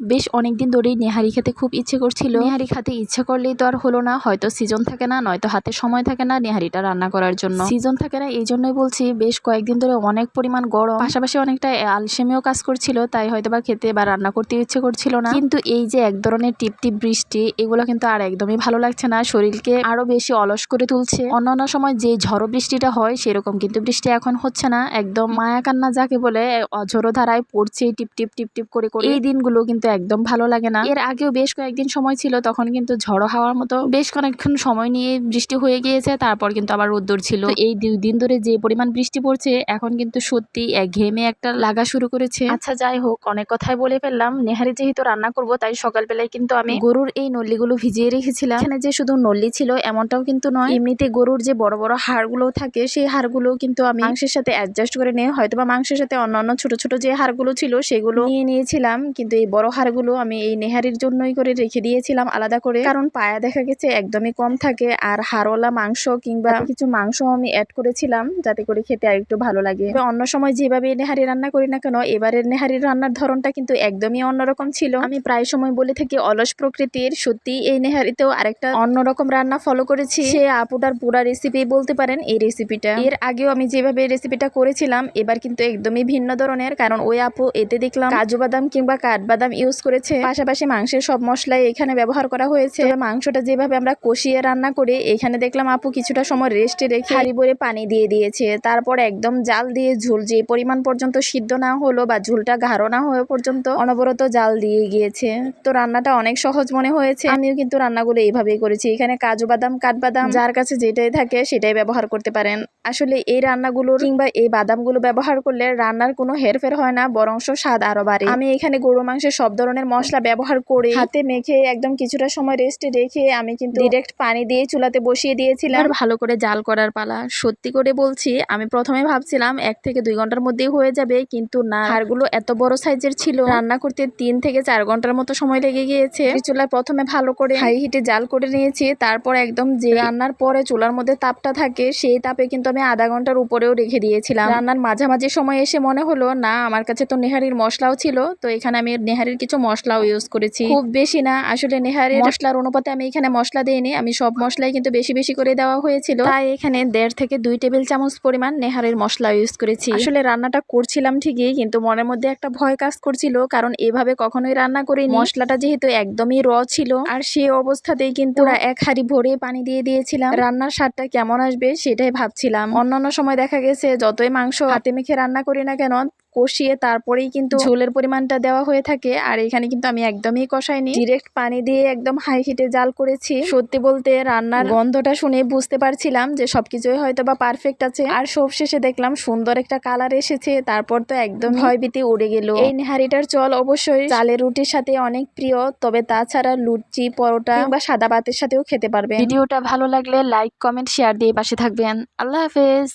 বেশ অনেকদিন ধরেই নেহারি খেতে খুব ইচ্ছে করছিল। নেহারি খেতে ইচ্ছে করলেই তো আর হলো না হয়তো সিজন থাকে না নয়তো হাতে সময় থাকে না নেহারিটা রান্না করার জন্য। সিজন থাকে না এই জন্যই বলছি বেশ কয়েকদিন ধরে অনেক পরিমাণ গরম। পাশাপাশি অনেকটা আলসেমিও কাজ করছিল তাই হয়তো বা খেতে বা রান্না করতে ইচ্ছে করছিল না। কিন্তু এই যে এক ধরনের টিপ টিপ বৃষ্টি এগুলো কিন্তু আর একদমই ভালো লাগছে না শরীরকে আরও বেশি অলস করে তুলছে। অন্যান্য সময় যে ঝড়ো বৃষ্টিটা হয় সেরকম কিন্তু বৃষ্টি এখন হচ্ছে না একদম মায়া কান্না যাকে বলে অঝরো ধারায় পড়ছে টিপ টিপ টিপ করে। এই দিনগুলো কিন্তু একদম ভালো লাগে না। এর আগেও বেশ কয়েকদিন সময় ছিল তখন কিন্তু ঝড়ো হাওয়ার মতো বেশ কয়েকক্ষণ সময় নিয়ে বৃষ্টি হয়ে গিয়েছে তারপর কিন্তু আবার রোদ্দুর ছিল। এই দুই দিন ধরে যে পরিমাণ বৃষ্টি পড়ছে এখন কিন্তু সত্যি এক ঘেমে একটা লাগা শুরু করেছে। আচ্ছা যাই হোক অনেক কথাই বলে ফেললাম। নেহারি যেহেতু রান্না করব তাই সকালবেলায় কিন্তু আমি গরুর এই নল্লিগুলো ভিজিয়ে রেখেছিলাম। এখানে যে শুধু নল্লি ছিল এমনটাও কিন্তু নয়। এমনিতে গরুর যে বড় বড় হাড়গুলো থাকে সেই হাড়গুলো কিন্তু আমি মাংসের সাথে অ্যাডজাস্ট করে নিয়ে হয়তো বা মাংসের সাথে অন্যান্য ছোট ছোট যে হাড়গুলো ছিল সেগুলো নিয়ে নিয়েছিলাম। কিন্তু এই বড় হাড়গুলো আমি এই নেহারির জন্যই করে রেখে দিয়েছিলাম আলাদা করে। কারণ পায়া দেখা গেছে একদমই কম থাকে আর হারওয়ালা মাংস কিংবা কিছু মাংস আমি অ্যাড করেছিলাম যাতে করে খেতে আর একটু ভালো লাগে। অন্য সময় যেভাবে নেহারি রান্না করি না কেন এবারের নেহারির রান্নার ধরনটা কিন্তু একদমই অন্যরকম ছিল। আমি প্রায় সময় বলে থাকি অলস প্রকৃতির। সত্যি এই নেহারিতেও আরেকটা অন্যরকম রান্না ফলো করেছি। সে আপুটার পুরা রেসিপি বলতে পারেন এই রেসিপিটা এর আগেও আমি যেভাবে রেসিপিটা করেছিলাম এবার কিন্তু একদমই ভিন্ন ধরনের। কারণ ওই আপু এতে দেখলাম কাজু বাদাম কিংবা কাঠবাদাম ইউজ করেছে। পাশাপাশি মাংসের সব মশলাই এখানে ব্যবহার করা হয়েছে। মাংসটা যেভাবে আমরা কষিয়ে রান্না করি, এখানে দেখলাম আপু কিছুটা সময় রেস্টে রেখে হাঁড়ি ভরে পানি দিয়ে দিয়েছে। তারপর একদম জাল দিয়ে ঝোল যে পরিমাণ পর্যন্ত সিদ্ধ না হলো বা ঝোলটা গাঢ় না হয়ে পর্যন্ত অনবরত জাল দিয়ে গিয়েছে। তো রান্নাটা অনেক সহজ মনে হয়েছে। আমিও কিন্তু রান্নাগুলো এইভাবেই করেছি। এখানে কাজু বাদাম, কাঠবাদাম, যার কাছে যেটাই থাকে সেটাই ব্যবহার করতে পারেন। আসলে এই রান্নাগুলো কিংবা এই বাদামগুলো ব্যবহার করলে রান্নার কোনো হেরফের হয় না, বরংশ স্বাদ আরও বাড়ে। আমি এখানে গরু মাংসের সব ধরনের মশলা ব্যবহার করে। হাতে মেখে একদম কিছুটা সময় রেস্টে রেখে আমি কিন্তু ডিরেক্ট পানি দিয়ে চুলাতে বসিয়ে দিয়েছিলাম। আর ভালো করে জাল করার পালা। সত্যি করে বলছি আমি প্রথমে ভাবছিলাম এক থেকে দুই ঘণ্টার মধ্যেই হয়ে যাবে কিন্তু না। হাড়গুলো এত বড় সাইজের ছিল। রান্না করতে তিন থেকে চার ঘণ্টার মতো সময় লেগে গিয়েছে। চুলায় প্রথমে ভালো করে হাই হিটে জাল করে নিয়েছি তারপর একদম যে রান্নার পরে চুলার মধ্যে তাপটা থাকে সেই তাপে কিন্তু আমি আধা ঘণ্টার উপরেও রেখে দিয়েছিলাম। রান্নার মাঝামাঝি সময় এসে মনে হলো না আমার কাছে তো নেহারির মশলাও ছিল তো এখানে আমি নেহারির কিছু মশলাও ইউজ করেছি। খুব বেশি না আসলে নেহারির মশলার অনুপাতে আমি এখানে মশলা দিইনি আমি সব মশলাই কিন্তু বেশি বেশি করে দেওয়া হয়েছিল। তাই এখানে দেড় থেকে দুই টেবিল চামচ পরিমাণ নেহারির মশলা ইউজ করেছি। আসলে রান্নাটা করছিলাম ঠিকই কিন্তু মনের মধ্যে একটা ভয় কাজ করছিল কারণ এভাবে কখনোই রান্না করিনি। মশলাটা যেহেতু একদমই র ছিল আর সেই অবস্থাতেই কিন্তু এক হাঁড়ি ভরে পানি দিয়ে দিয়েছিলাম। রান্নার স্বাদটা কেমন আসবে সেটাই ভাবছিলাম। অন্যান্য সময় দেখা গেছে যতই মাংস হাতে মেখে রান্না করি না কেন কষিয়ে তারপরেই কিন্তু ঝোলের পরিমাণটা দেওয়া হয়ে থাকে। আর এখানে কিন্তু আমি একদমই কষাইনি। ডিরেক্ট পানি দিয়ে একদম হাই হিটে জাল করেছি। সত্যি বলতে রান্নার গন্ধটা শুনে বুঝতে পারছিলাম যে সবকিছুই হয়তো বা পারফেক্ট আছে। আর সব শেষে দেখলাম সুন্দর একটা কালার এসেছে। তারপর তো একদম ভয়ভীতি উড়ে গেল। এই নেহারিটার চল অবশ্যই চালের রুটির সাথে অনেক প্রিয়। তবে তাছাড়া লুচি পরোটা বা সাদা ভাতের সাথেও খেতে পারবে ভিডিওটা ভালো লাগলে লাইক কমেন্ট শেয়ার দিয়ে পাশে থাকবেন। আল্লাহ হাফেজ।